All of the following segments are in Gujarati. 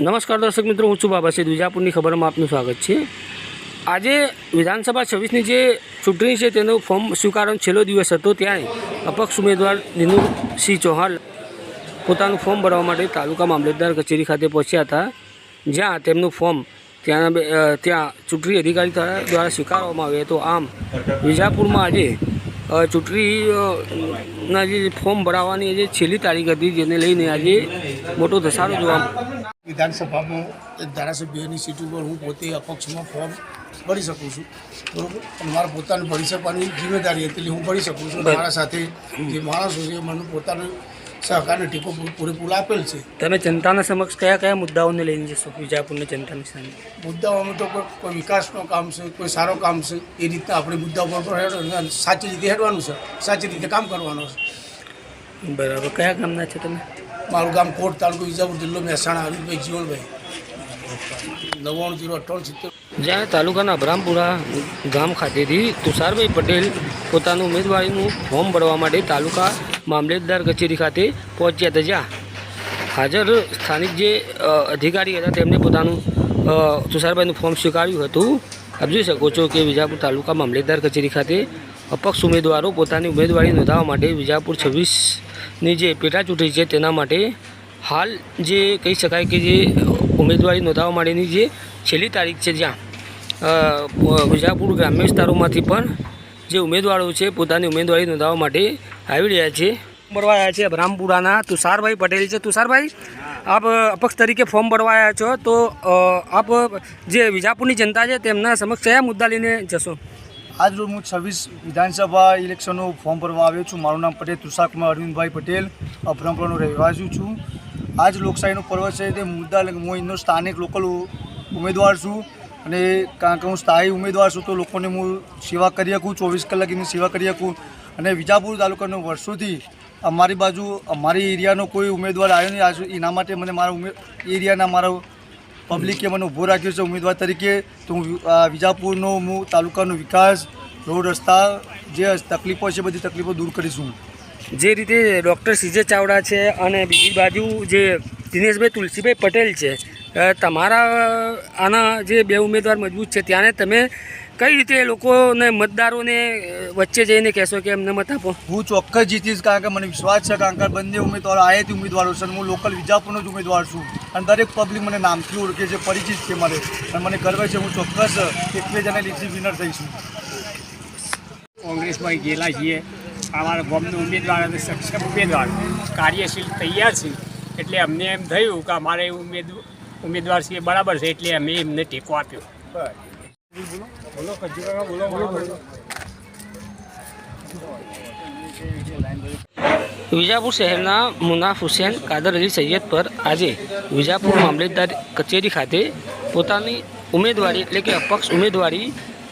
નમસ્કાર દર્શક મિત્રો હું છું બાબા વિજાપુરની ખબરમાં આપનું સ્વાગત છે. આજે વિધાનસભા છવ્વીસની જે ચૂંટણી છે તેનો ફોર્મ સ્વીકારવાનો છેલ્લો દિવસ હતો ત્યાં અપક્ષ ઉમેદવાર દિનુસિંહ ચૌહાણ પોતાનું ફોર્મ ભરવા માટે તાલુકા મામલતદાર કચેરી ખાતે પહોંચ્યા હતા. જ્યાં તેમનું ફોર્મ ત્યાં ત્યાં ચૂંટણી અધિકારી દ્વારા સ્વીકારવામાં આવ્યું હતું. આમ વિજાપુરમાં આજે અ, ચૂંટણી અ, ના જે ફોર્મ ભરાવવાની જે છેલ્લી તારીખ હતી જેને લઈને આજે મોટો ધસારો જોવા વિધાનસભામાં એક ધારાસભ્યની સીટ ઉપર હું પોતે અપક્ષમાં ફોર્મ ભરી શકું છું. બરોબર? મારા પોતાને ભરી શકવાની જિમ્મેદારી હતી હું ભરી શકું છું. મારા સાથે જે માણસો છે મને પોતાનો સહકારને ટીકો પૂરેપૂરો આપેલ છે. તમે જનતાના સમક્ષ કયા કયા મુદ્દાઓને લઈને જશો વિજાપુરની જનતાની સામે મુદ્દાઓમાં તો કોઈ વિકાસનો કામ છે કોઈ સારો કામ છે એ રીતના આપણે મુદ્દા પર સાચી રીતે હેડવાનું છે સાચી રીતે કામ કરવાનું છે. બરાબર. કયા કામના છે તમે? મારું ગામ કોટ તાલુકો વિજાપુર જિલ્લો મહેસાણા હરીફભાઈ જીવણભાઈ. નવ્વાણું જીરો અઠ્ઠાણું સિત્તેર. જ્યાં તાલુકાના અભરામપુરા ગામ ખાતેથી તુષારભાઈ પટેલ પોતાનું ઉમેદવારીનું ફોર્મ ભરવા માટે તાલુકા મામલેદાર કચેરી ખાતે પહોંચ્યા હતા. જ્યાં હાજર સ્થાનિક જે અધિકારી હતા તેમણે પોતાનું તુષારભાઈનું ફોર્મ સ્વીકાર્યું હતું. આપ જોઈ શકો છો કે વિજાપુર તાલુકા મામલેદાર કચેરી ખાતે અપક્ષ ઉમેદવારો પોતાની ઉમેદવારી નોંધાવવા માટે વિજાપુર છવ્વીસની જે પેટા ચૂંટણી છે તેના માટે હાલ જે કહી શકાય કે જે ઉમેદવારી નોંધાવવા માટેની જે છેલ્લી તારીખ છે જ્યાં વિજાપુર ગ્રામ્ય વિસ્તારોમાંથી પણ જે ઉમેદવારો છે પોતાની ઉમેદવારી નોંધાવવા માટે આવી રહ્યા છે. ભરવા આવ્યા છે રામપુરાના તુષારભાઈ પટેલ છે. તુષારભાઈ, આપ અપક્ષ તરીકે ફોર્મ ભરવા આવ્યા છો તો આપ જે વિજાપુરની જનતા છે તેમના સમક્ષ કયા મુદ્દા લઈને જશો? આજ રોજ હું છવ્વીસ વિધાનસભા ઇલેક્શનનું ફોર્મ ભરવા આવ્યો છું. મારું નામ પટેલ તુષારકુમાર અરવિંદભાઈ પટેલ, અભરમપુરાનો રહેવાસી છું. આજ લોકશાહીનો પર્વ છે તે મુદ્દા હું એનો સ્થાનિક લોકલ ઉમેદવાર છું અને કારણ કે હું સ્થાયી ઉમેદવાર છું તો લોકોને હું સેવા કરી શકું, ચોવીસ કલાક એની સેવા કરી શકું. અને વિજાપુર તાલુકાનો વર્ષોથી અમારી બાજુ અમારી એરિયાનો કોઈ ઉમેદવાર આવ્યો નહીં. આજ એના માટે મને મારા એરિયાના મારા પબ્લિકે મને ઊભો રાખ્યો છે ઉમેદવાર તરીકે તો હું વિજાપુરનો હું તાલુકાનો વિકાસ રોડ રસ્તા જે તકલીફો છે બધી તકલીફો દૂર કરીશું. જે રીતે ડૉક્ટર સીજે ચાવડા છે અને બીજી બાજુ જે દિનેશભાઈ તુલસીભાઈ પટેલ છે તમારા આના જે બે ઉમેદવાર મજબૂત છે ત્યાંને તમે કઈ રીતે લોકોને મતદારોને વચ્ચે જઈને કહેશો કે એમને મત આપો? હું ચોક્કસ જીતીશ કારણ કે મને વિશ્વાસ છે કારણ કે બંને ઉમેદવારો આયાતી ઉમેદવારો છે હું લોકલ વિજાપુરનો જ ઉમેદવાર છું. અને દરેક પબ્લિક મને નામથી ઓળખે છે, પરિચિત છે મને અને મને ગર્વ છે, હું ચોક્કસ એકવીસ જણા લીધી વિનર થઈશું કોંગ્રેસમાં ગયેલા છીએ. અમારા ગામનો ઉમેદવાર અને સક્ષમ ઉમેદવાર કાર્યશીલ તૈયાર છે એટલે અમને એમ થયું કે અમારે ઉમેદ, ઉમેદવાર છે બરાબર છે, એટલે અમે એમને ટેકો આપ્યો. વિજાપુર શહેરના મુનાફ હુસેન કાદર અલી સૈયદ પર આજે વિજાપુર મામલતદાર કચેરી ખાતે પોતાની ઉમેદવારી એટલે કે અપક્ષ ઉમેદવારી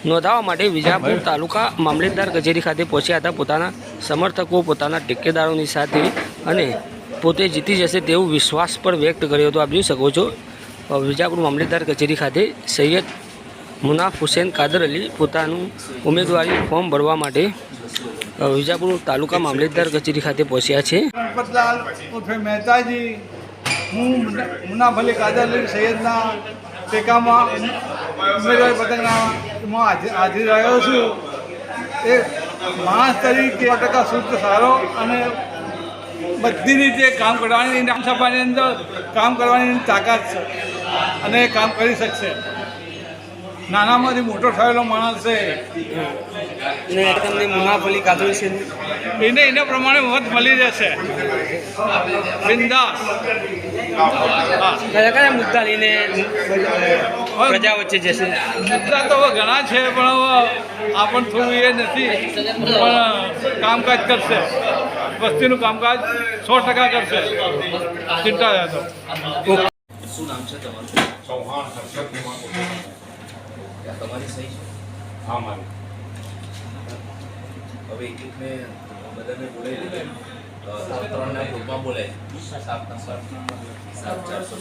નોંધાવવા માટે વિજાપુર તાલુકા મામલતદાર કચેરી ખાતે પહોંચ્યા હતા. પોતાના સમર્થકો, પોતાના ટેકેદારોની સાથે અને પોતે જીતી જશે તેવો વિશ્વાસ પણ વ્યક્ત કર્યો હતો. આપ જોઈ શકો છો વિજાપુર મામલતદાર કચેરી ખાતે સૈયદ મુનાફ હુસેન કાદર અલી પોતાનું ઉમેદવારી ફોર્મ ભરવા માટે વિજાપુર તાલુકા મામલતદાર કચેરી ખાતે પહોંચ્યા છે. મહેતાજી, હું મુના- મુનાફ કાદર અલી સૈયદના ટેકામાં ઉમેદવારી પતંગમાં હાજર રહ્યો છું. એ માણસ તરીકે ટકા શુદ્ધ, સારો અને બધી રીતે કામ કરવાની વિધાનસભાની અંદર કામ કરવાની તાકાત છે અને કામ કરી શકશે. નાનામાંથી મોટો થયેલો માણસ છે. ને તમને મુનાફલી કાઢવી છે? એને એના પ્રમાણે મત મળી જશે. બિંદાસ. કયા કયા મુદ્દા લઈને પ્રજા વચ્ચે જશે? મુદ્દા તો હવે ઘણા છે પણ હવે આ થોડું એ નથી. પણ કામકાજ કરશે. વસ્તીનું કામકાજ સો ટકા કરશે. ચિંતા તો નામ છે તમારું? તમારી સહી છે? હા મારી. હવે એક એકને બધાને બોલાવી અ, ત્રણના ગ્રુપમાં બોલાય. સાતના સાત સાત ચારસો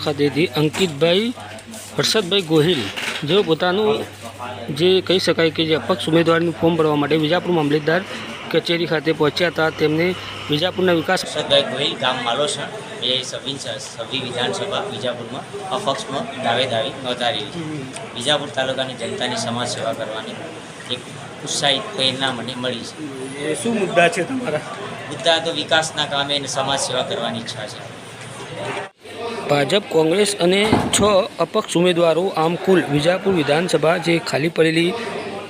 ખાતેથી અંકિતભાઈ હર્ષદભાઈ ગોહિલ જેઓ પોતાનું જે કહી શકાય કે જે અપક્ષ ઉમેદવારનું ફોર્મ ભરવા માટે વિજાપુર મામલતદાર કચેરી ખાતે પહોંચ્યા હતા તેમને વિજાપુરના વિકાસ હર્ષદભાઈ ગોહિલ ગામ માલોસણ એ સભી સભી વિધાનસભા વિજાપુરમાં અપક્ષમાં દાવેદારી નોંધારેલી છે. વિજાપુર તાલુકાની જનતાની સમાજ સેવા કરવાની એક ઉત્સાહિત પ્રેરણા મને મળી છે. શું મુદ્દા છે તમારા? મુદ્દા તો વિકાસના કામે અને સમાજ સેવા કરવાની ઈચ્છા છે. ભાજપ, કોંગ્રેસ અને છ અપક્ષ ઉમેદવારો, આમ કુલ વિજાપુર વિધાનસભા જે ખાલી પડેલી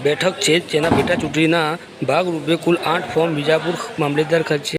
બેઠક છે જેના પેટા ચૂંટણીના ભાગરૂપે કુલ આઠ ફોર્મ વિજાપુર મામલેદાર ખર્ચે